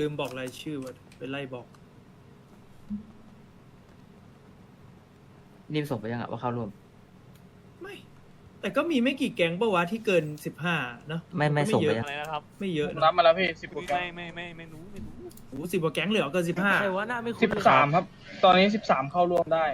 ลืมบอกรายชื่อว่ะไปไล่บอกนิมส่งไปยังอะว่าเข้าร่วม ไม่ แต่ก็มีไม่กี่แก๊งปะวะที่เกินสิบห้าเนอะไม่ไม่ก็ส่งเยไปอะยังอะไรนะครับไม่เยอะผมนะรับมาแล้วพี่สิบกว่าแก๊ไม่งไม่ไม่ไม่รู้ไม่รู้โอ้สิบกว่าแก๊งเหลือเกินสิบห้าใครว่าหน้าไม่คุ้นสิบสามครับ ตอนนี้สิบสามเข้าร่วมได้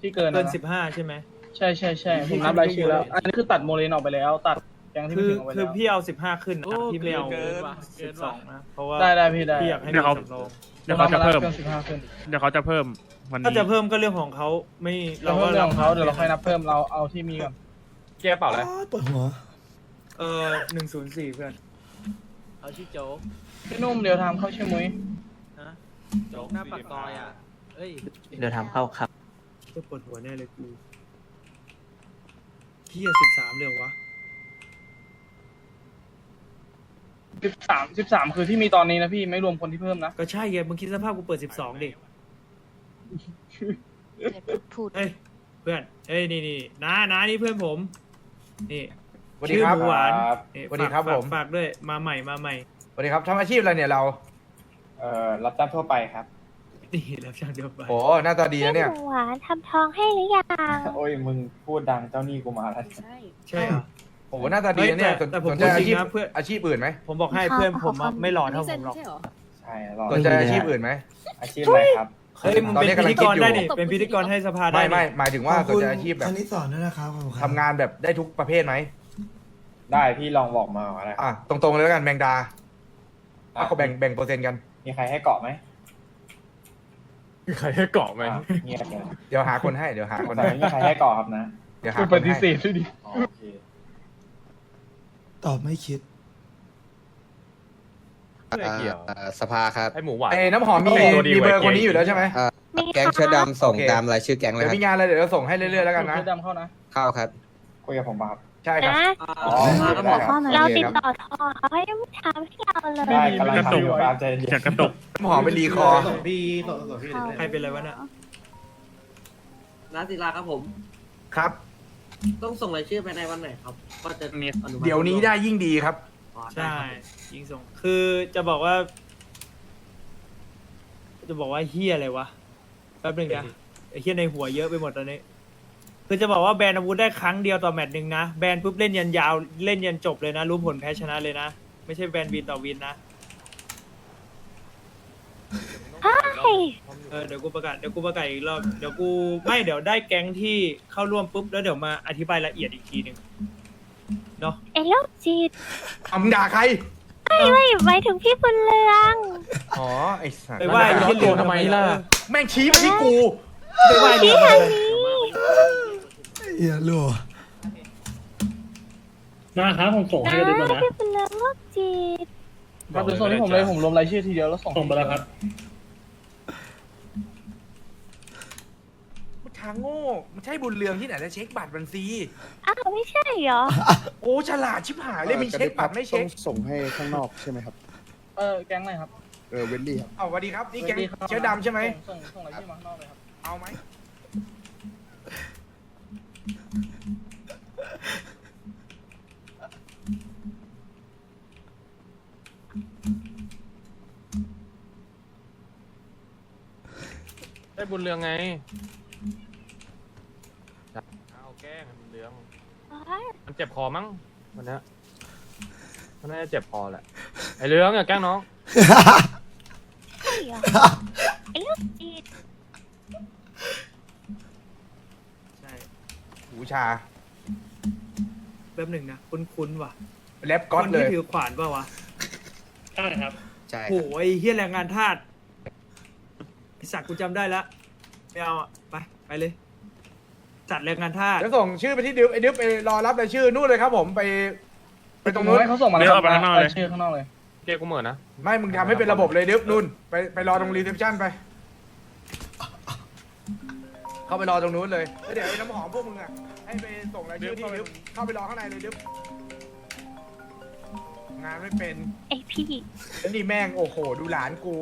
ที่เกินเกินนะสิบห้าใช่ไหม ใช่ใช่ใช่ผมนับรายชื่อแล้ว อันนี้คือตัดโมเลนออกไปแล้ว ตัดแก๊งที่คืไม่อถึงออกไปคือแล้วพี่เอาสิบห้าขึ้นนะโอ้พี่ไม่เอาเกินสิบสองนะเพราะว่าได้ได้พี่ได้พี่อยากให้เดี๋มียวเขา สำรองเดี๋ยวเขาจะเพิ่ม สิบห้าขึ้นเดี๋ยวเขาจะเพิ่มวันถ้านี้จะเพิ่มก็เรื่องของเขาไม่เราเราก็ก็เรื่องของเขาเดี๋ยวเราค่อยนับเพิ่มเราเอาที่มีก่อนเจ๊เปล่าเลยปวดหัวเออหนึ่งศูนย์สี่เพื่อนเขาชื่อโจ๊กพี่นุ่มเดี๋ยวทำเข้าชื่อมุ้ยนะโจ๊กหน้าปากซอยอะเอ้ยเดี๋ยวทำเข้าครับจะปวดหัวแน่เลยกูเที่ยสิบสามเลยเหรอวะ สิบสามสิบสามคือที่มีตอนนี้นะพี่ไม่รวมคนที่เพิ่มนะก็ใช่ไงมึงคิดสภาพกูเปิดสิบสองดิพูดเฮ้ยเพื่อนเฮ้ยนี่นี่น้าน้านี่เพื่อนผม นี่สวัสดีครับชื่อหมูหวานครับนี่สวัสดีครับฝากผมฝากด้วยมาใหม่มาใหม่สวัสดีครับทำอาชีพอะไรเนี่ยเราเอ่อรับจ้างทั่วไปครับ นี่รับช่างเดียวไปโอ้หน้าตาดีนะเนี่ยหวานทำทองให้หรือยัง โอ้ยมึงพูดดังเจ้าหนี้กูมาแล้ว ใช่เหรอ โอ้หน้าตาดีนะเนี่ยเฮ้ยแต่แต่ผมสนใจอาชีพพูดจริงนะเพื่อน อาชีพอื่นไหมผมบอกให้เพื่อนผมอะไม่หล่อเท่าผมหรอก ใช่รอสนใจอาชีพอื่นไหม อาชีพอะไรครับ เฮ้ยมึงตอนเป็นี้นกำลัพิงธีกรคิดอยู่ได้นี่ เป็นพิธีกรให้สภาได้ไม่นี่ ไม่หมายถึงว่าขอบสนคุณใจอาชีพแบคบณิตสอนด้วยนะครับขอบคุณครับ ทำงานแบบได้ทุกประเภทไหมได้พี่ลองบอกมาอะไรครับอะตรงๆเลยแล้วกันแมงดาอะเขาแบ่งแบ่งเปอร์เซ็นต์กัน มีใครให้เกาะไหมใครให้เกาะไหมอะเงียบเลยเดี๋ยวหาคนให้เดี๋ยวหาคนแต่ให้ไม่มีใครให้เกาะครับนะเดี๋ยวหาคือคปนฏิให้เสธด้วยดิอ๋อโอเค ตอบไม่คิด ไม่เกี่ยว อ่าสภาครับให้หมูหวานไอ้น้ำหอมมีตัวดีมีเบอร์ไว้คนนี้อยู่แล้วใช่ไหม มีแก๊งค่ะ เชื้อดำส่งโอเค ตามรายชื่อแก๊งเลยเดี๋ยวครับมีงานอะไรเดี๋ยวเราส่งให้เรื่อยๆแล้วกันนะเสื้อดำเข้านะเข้าครับ คุยกับผมป่ะครับ ใช่ครับ นะอ๋อโอเคได้ครับเราติดต่อทอเขาให้ไม่ทำให้เราเลยได้กำลังทำอยู่ครับใจเย็นเสียงกระตกน้ำหอมเป็นรีคอร์ใครเป็นอะไรวะน่ะนัศิลาครับผม ครับ ต้องส่งรายชื่อภายในวันไหนครับ ก็จะอนุมัติเดี๋ยวนี้ได้ยิ่งดีครับใช่ยิงส่ง คือจะบอกว่า จะบอกว่าเฮียอะไรวะ แป๊บหนึงนะไอ้เฮียในหัวเยอะไปหมดตอนนี้ คือจะบอกว่าแบนอาวุธได้ครั้งเดียวต่อแมตช์หนึ่งนะ แบนปุ๊บเล่นยันยาว เล่นยันจบเลยนะ รู้ผลแพ้ชนะเลยนะ ไม่ใช่แบนวินต่อวินนะ ใช่ เออเดี๋ยวกูประกาศเดี๋ยวกูประกาศอีกรอบเดี๋ยวกูไม่เดี๋ยวได้แก๊งที่เข้าร่วมปุ๊บแล้วเดี๋ยวมาอธิบายละเอียดอีกทีหนึ่งเนาะไอ้โรคจิตเอามึงด่าใคร ไม่ไม่หมายถึงพี่บุญเรืองอ๋อ ไอ้สัตว์ไปว่าไอ้เฮียเหลืองทำไมล่ะแม่งชี้มาที่กู ไปว่าไอ้เหลืองทำไมล่ะเอียรัวนะครับผมส่งนะให้ดูมานะพี่บุญเรืองโรคจิตครับเดี๋ยวส่งที่ผมเลยผมรวมรายชื่อทีเดียวแล้วส่งส่งไปแล้วครับ มันทางโง่มันใช่บุญเรืองที่ไหนจะเช็คบัตรบัญชีอ้าวไม่ใช่เหรอ โอ้ฉลาดชิบหายเลยมีเช็คบัตรไม่เช็คส่งให้ข้างนอกใช่ไหมครับ เออแก๊งอะไรครับเออเวลลี่ครับ เอาสวัสดีครับนี่แกงสวัสครับเชื้อดำใช่ไหมส่งส่งรายชื่อมาข้างนอกเลยครับเอาไหมได้บุญเรืองไงเอาแกล้งบุญเรือง มัน เจ็บคอมั้งวันเนี้ยมันน่าจะเจ็บคอแหละไอเรืองอย่าแกล้งน้องใช่เหรอไอ้โรคจิตใช่หูชาแป๊บหนึ่งนะ คุ้นๆว่ะแรปก๊อตคนเลที่ย ถือขวานป่าวะใช่ครับ ใช่คโอ้รับโหไอ้เฮียแรงงานทาสไอสัตว์กูจำได้ละไม่เอาอะไป ไปเลย จัดแรงงานทาสเดี๋ยวส่งชื่อไปที่ดิวไอ้ดิวไปรอรับรายชื่อนู่นเลยครับผมไป ไปตรงนู้นให้เขาส่งมาแล้วเดี๋ยวเอาไปข้างนอกเลยรายชื่อข้างนอกเลยเจ๊กูเหมือนนะ ไม่มึงทำให้เป็นระบบเลยดิวนู่นไปไปรอตรงรีเซพชันไป เข้าไปรอตรงนู้นเลยแล้วเดี๋ยวไอ้น้ำหอมพวกมึงอะให้ไปส่งรายชื่อที่ดิวเข้าไปรอข้างในเลยดิวงานไม่เป็นไอ้พี่แล้วนี่แม่งโอ้โห ดูหลานกู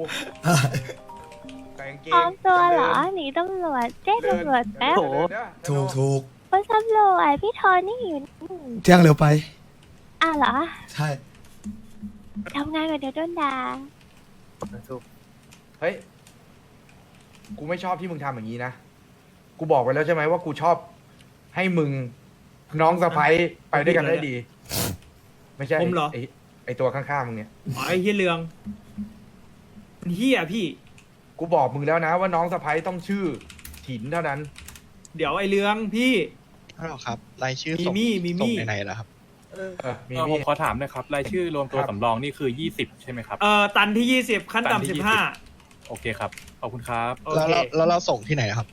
แต่งเกปลองมตัวเหรอหนีตำรวจแจ้งตำรวจแป๊บถูกถูกคนตำรวจพี่ทอนี่อยู่นี่แจ้งเร็วไปอ้าวเหรอ ใช่ทำงานกับเดี๋ยวโดนด่าถูกเฮ้ย กูไม่ชอบที่มึงทำอย่างนี้นะ กูบอกไปแล้วใช่ไหมว่ากูชอบให้มึงน้องสะพ้ยไปด้วยกันได้ดี ไม่ใช่ผมเหรอไไอตัวข้างๆมึงเนี่ยอ๋อไอ้เฮียเรืองมันเฮียพี่ กูบอกมึงแล้วนะว่าน้องสะพ้ยต้องชื่อถินเท่านั้น เดี๋ยวไอ้เรืองพี่ฮัลโหลครับ รายชื่อมีส่งมี่มีมี่ ส่งไหนๆแล้วครับ เออมีเออผมี มขอถามหนะครับ รายชื่อรวมตัวครับ สำรองนี่คือ 20 ใช่ไหมครับ เอ่อตันที่ยี่สิบขั้นตันที่ ต่ำสิบ20ห้าโอเคครับ ขอบคุณครับ โอแล้วเคเราแล้วเราส่งที่ไหนครับ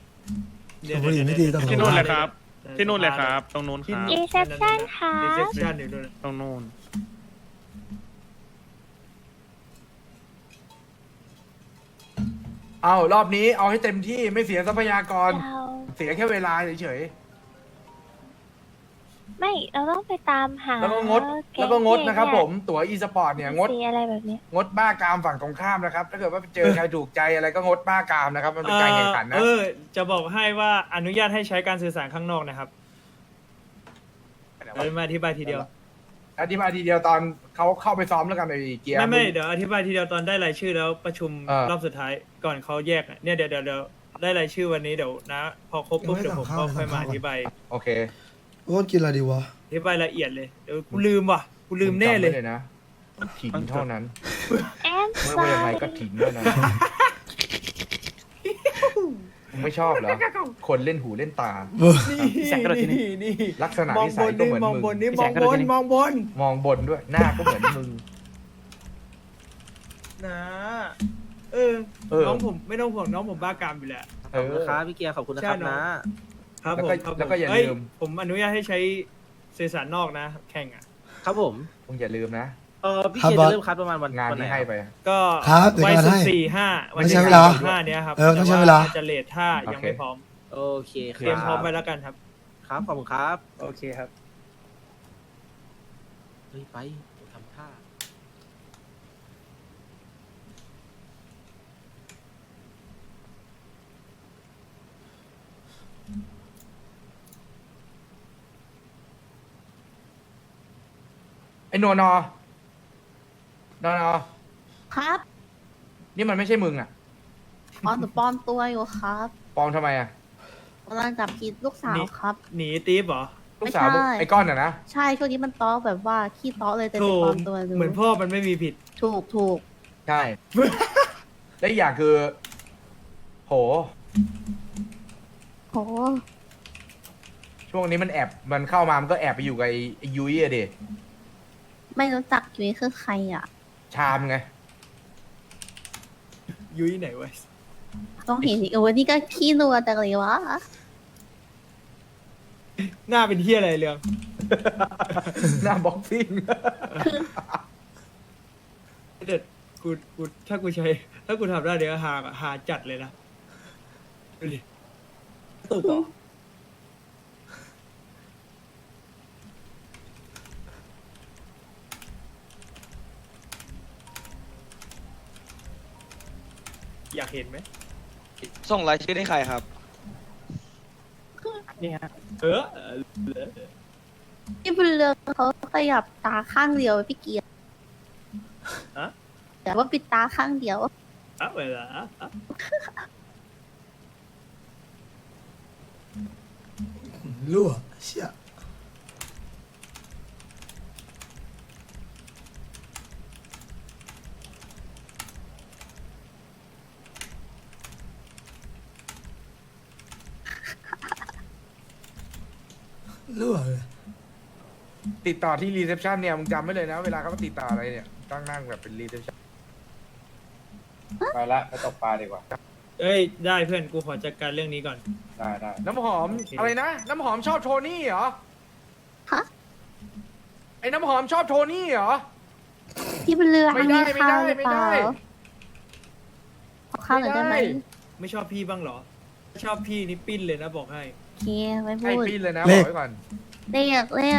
เดี๋ยวบุหรี่ไม่ดีต้องที่นู่นเลยครับ ที่นู่นเลยครับ ตรงนู้นครับ รีเซพชันค่ะ รีเซพชันอยู่นู่น ตรงนู้น เอารอบนี้เอาให้เต็มที่ไม่เสียทรัพยากร เราเสียแค่เวลาเฉย ไม่ เราต้องไปตามหาๆแล้วก็งดก๊แล้วก็งดเยนะครับผม ตั๋วอีสปอร์ตเนี่ยงด สีอะไรแบบเนี้ยงดบ้ากามฝั่งตรงข้ามนะครับ ถ้าเกิดว่าไปเจอใครถูกใจอะไรก็งดบ้ากามนะครับ มันเป็นการแข่งขันนะ เออ จะบอกให้ว่าอนุญาตให้ใช้การสื่อสารข้างนอกนะครับเดี๋ยวมาอธิบายทีเดียว อธิบายทีเดียวตอนเขาเข้าไปซ้อมแล้วกันไอ้เกียร์ ไม่ไม่เดี๋ยวอธิบายทีเดียวตอนได้รายชื่อแล้วประชุมเออ รอบสุดท้ายก่อนเขาแยกอะเนี่ยเดี๋ยวเดี๋ยวเดี๋ยวได้รายชื่อวันนี้เดี๋ยวนะ พอครบปุ๊บเดี๋ยวผมก็ค่อยมาอธิบายโอเคโอ้กินอะไรดีวะ อธิบายละเอียดเลยเดี๋ยวกูลืมว่ะกูลืมแน่เลย จำไว้นะถินเท่านั้นแอนไม่ว่ายังไงก็ถินเท่านั้น มึงไม่ชอบเหรอ คนเล่นหูเล่นตานี่ นี่นี่ลักษณะมองนิบสัยนก็นี่เหมือนมองมึงบนนี่พี่มแสองงก็บดูนที่นี่มองบนมองบนด้วย หน้าก็เหมือนมึง นะเออเออ น้องผมไม่ต้องห่วงน้องผมบ้ากามอยู่แล้วเอขอบอคุณครับพี่เกียร์ขอบคุณนะครับใช่เนอะ นะครับแล้วผมก็ครับผมแล้วก็อย่าเอ้ยลืม ผมอนุญาตให้ใช้สื่อสารนอกนะ แข่งอะ ครับผม มึงอย่าลืมนะ เออพี่ครับเกียร์บอจะสเริ่มคัดประมาณวันงานวันไหนที่ให้ไป ก็ครับเดี๋ยวไว้กันสุดให้สี่ห้าไม่ใช่เวลาห้าเนี้ยครับเออต้องใช้เวลา แต่จะเลทถ้ายังไม่โอเค พร้อม โอเคคเตรียมพร้อมบไว้แล้วกันครับครับขอบคุณครับโอเคครับ เฮ้ยไปทำท่าไอ้โนนอ นอนอครับนี่มันไม่ใช่มึงอะอ๋อหนูปลอมตัวอยู่ครับปลอมทำไมอะ กำลังจับผิดลูกสาวนี่ครับ หนีตีฟเหรอลูกสาวมึงไม่ใช่ ไอ้ก้อนอะนะ ใช่ช่วงนี้มันต้อแบบว่าขี้ต้อเลยแต่ถูไปกปลอมตัวดูเหมือนพ่อมันไม่มีผิด ถูกถูกใช่ และอีกอย่างคือ โห โหช่วงนี้มันแอบ มันเข้ามา มันก็แอบไปอยู่กับไอ้ไอ้ยุ้ยอะเดไม่รู้จักยุ้ยคือใครอะ ชามไง ยุ้ยไหนวะต้องเห็นอีกเออวันนี้ก็ขี้นัวจังเลยวะหน้าเป็นเฮียอะไรเรืองหน้าบ็อกซิ่งเด็ดกูกูถ้ากูใช้ ถ้ากูทำได้เดี๋ยวหาหาจัดเลยนะดูดิตุกเหรอ อยากเห็นไหมส่งรายชื่อให้ใครครับเออพี่บุญเรืองเขาขยับตาข้างเดียวพี่เกียร์อะแต่ว่าปิดตาข้างเดียวอะเวลาอะรั่วเชี่ย รั่วเลยติดต่อที่รีเซพชันเนี่ยมึงจำไว้เลยนะ เวลาเขามาติดต่ออะไรเนี่ยต้องนั่งแบบเป็นรีเซพชันไปละไปตกปลาดีกว่า เอ้ย ได้เพื่อนกูขอจัดการเรื่องนี้ก่อน ได้ได้น้ำหอมโอเคอะไรนะ น้ำหอมชอบโทนี่เหรอฮะ ไอ้น้ำหอมชอบโทนี่เหรอพี่บุญเรืองไม่ได้มีข้าวหรือไม่เปได้ล่าไม่ได้ ขอข้าวหน่อยได้ไหมไม่ได้ไม่ชอบพี่บ้างเหรอชอบพี่นี่ปิ้นเลยนะบอกให้โอ เคไม่ไอ้พูดปีนเลยนะเลบอข กไว้ก่อนเลขเลข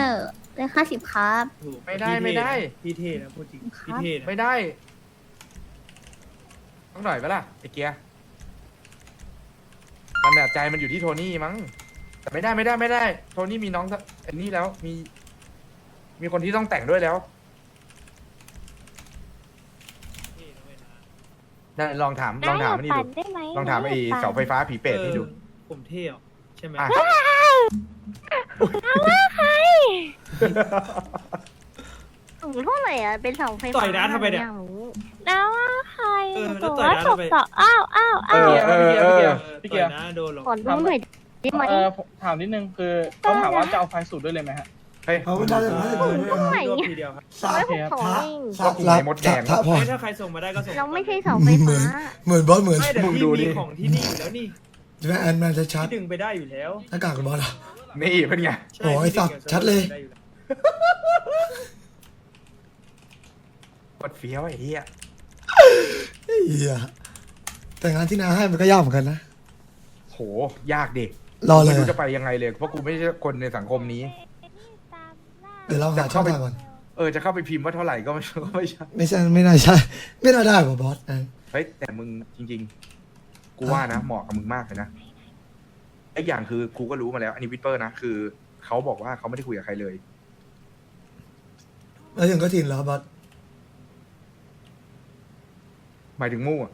เลขห้าสิบครับถูกไม่ได้พี่เท่ไม่ได้นะพี่เท่นะพูดจริงครับพี่เท่นะไม่ได้ ต้องหน่อยปะล่ะไอ้เกียร์มันอะใจมันอยู่ที่โทนี่มั้งแต่ไม่ได้ไม่ได้ไม่ได้ โทนี่มีน้องอันนี้แล้วมี มีคนที่ต้องแต่งด้วยแล้วเท่นะเว้ยนะได้ลองถามลองถามอันนี่ปั่ดูนได้ไหมลองถามไอ้เสาไฟฟ้าผีเปรตนี่ดูออผมเท่อะใช่ไหม อะสูงเท่าไหร่อะ เป็นเสาไฟฟ้าต่อยนะทำไมเนี่ยอยากรู้แล้วว่าใครเออแล้วบอกต่อยว่านะศทำพไมต่ออ้าวอ้าวเออ้าวอเออเออ พี่พี่เกีเกียยร์ร์นะโดนหรอกขอดูหน่อยได้ไหม เออผมถามนิดนึงคือเขาถามว่าจะเอาไฟสูตรด้วยเลยไหมฮะ เฮ้ยเอาไม่ได้เลยไม่ได้เลยตรงไหนรอบเนี่ยทีเดียวครับสาไม่ดผมขอพระเองสาดรับพระพระพรไม่ถ้าใครส่งมาได้ก็ส่งเราไม่ใช่เสาไฟเหมืฟ้าอนเหมือนบอสเหมือน ไม่แต่มึงพี่ดูมีดิของที่นี่อยู่แล้วนี่ แม่แอนแมนชัดพี่ดึงไปได้อยู่แล้วๆหน้ากากกับบอสอะนี่เป็นไง ใช่โอ้ยพี่สัตว์ก็บชัดเลย ไอยู่แวกดเฟี้ยวไอ้เหี้ย เฮียแต่งานที่นาให้มันก็ยากเหมือนกันนะ โห ยากดิรอเลย ไม่รู้จะไปยังไงเลย เพราะกูไม่ใช่คนในสังคมนี้ เดี๋ยวเราหาช่องทางก่อน เออ จะเข้าไปพิมพ์ว่าเท่าไหร่ก็ไม่ ก็ไม่ใช่ ไม่ใช่ไม่น่าใช่ ไม่น่าได้ป่ะบอสแอนเฮ้ย แต่มึงจริงๆ กูว่านะเหมาะกับมึงมากเลยนะไอ้อย่างคือกูก็รู้มาแล้วอันนี้วิปเปอร์นะคือเขาบอกว่าเขาไม่ได้คุยกับใครเลย แล้วถึงก็ถินแล้วครับบอสหมายถึงมู่อะ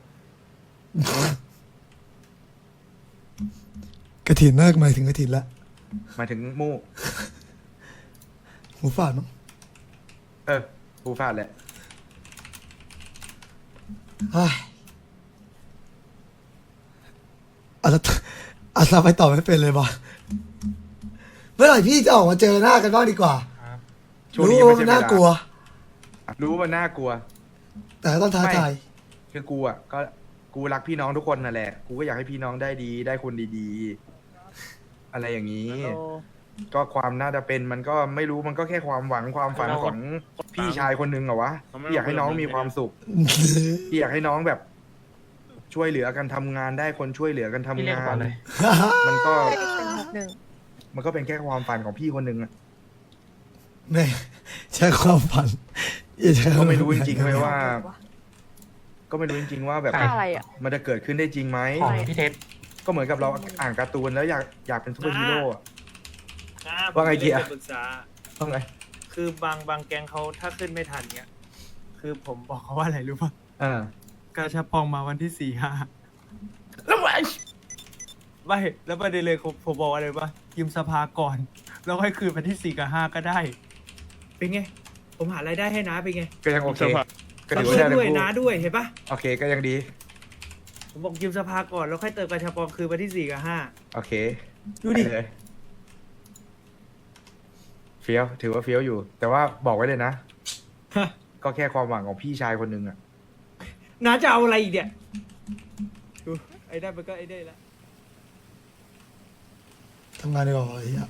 กระถินน่าหมายถึงกระถินละหมายถึงมู่หูฝาดมั้งเออกูฟาดแหละ เฮ้ย อาจจะอาจจะไปต่อไม่เป็นเลยบอสเมื่อไหร่พี่จะออกมาเจอหน้ากันบ้างดีกว่าช่วงรู้นี้ว่าไม่มันใช่เวน่าลากลัวรู้ว่ามันน่ากลัว แต่ก็ต้องท้าทายคือกูอะก็กูรักพี่น้องทุกคนนั่นแหละ กูก็อยากให้พี่น้องได้ดีได้คนดีๆ อะไรอย่างนี้ ก็ความน่าจะเป็นมันก็ไม่รู้มันก็แค่ความหวังความฝันของพี่ชายคนหนึงเหรอวะพี่อยากให้น้องมีความสุขพี่อยากให้น้องแบบ ช่วยเหลือกันทำงานได้คนช่วยเหลือกันทำพี่เรียกงาก่อนนเลยมันก็เป็นหกหนึ่งมันก็เป็นแค่ความฝันของพี่คนหนึ่งอะแม่ใช้ความฝันอย่าใช้ก็ไม่รู้จริงๆเลยว่า ก็ไม่รู้จริงๆว่าแบบอะไรอะ มันจะเกิดขึ้นได้จริงไหม ของพี่เทสก็เหมือนกับเราอ่านการ์ตูนแล้วอยากอยากเป็นซูเปอร์ฮีโร่อะ อ่ว่าไงเกียร์ผมจะปรึกษา ต้องไงคือบางบางแกงเขาถ้าขึ้นไม่ทันเนี้ย คือผมบอกเขาว่าอะไรรู้ป่ะ อ่า กาชาปองมาวันที่สี่ห้าแล้วไม่ไม่ แล้วประเด็นเลยผมผมบอกอะไรป่ะยืมสภาก่อน แล้วค่อยคืนวันที่สี่กับห้าก็ได้ เป็นไง ผมหารายได้ให้น้าเป็นไงก็ยังโอเคก็เขาถือว่าช่วยได้ทั้ด้วยงคู่น้าด้วยเห็นปะโอเคก็ยังดี ผมบอกยืมสภาก่อนแล้วค่อยเติมกาชาปองคืนวันที่สี่กับห้าโอเคดูดิไเลยเฟี้ยวถือว่าเฟี้ยวอยู่ แต่ว่าบอกไว้เลยนะ ฮะ ก็แค่ความหวังของพี่ชายคนหนึ่งอะ น้าจะเอาอะไรอีกเนี่ยดูไอ้ได้มันก็ไอ้ได้ละทำงานดีกว่าไอ้เหี้ย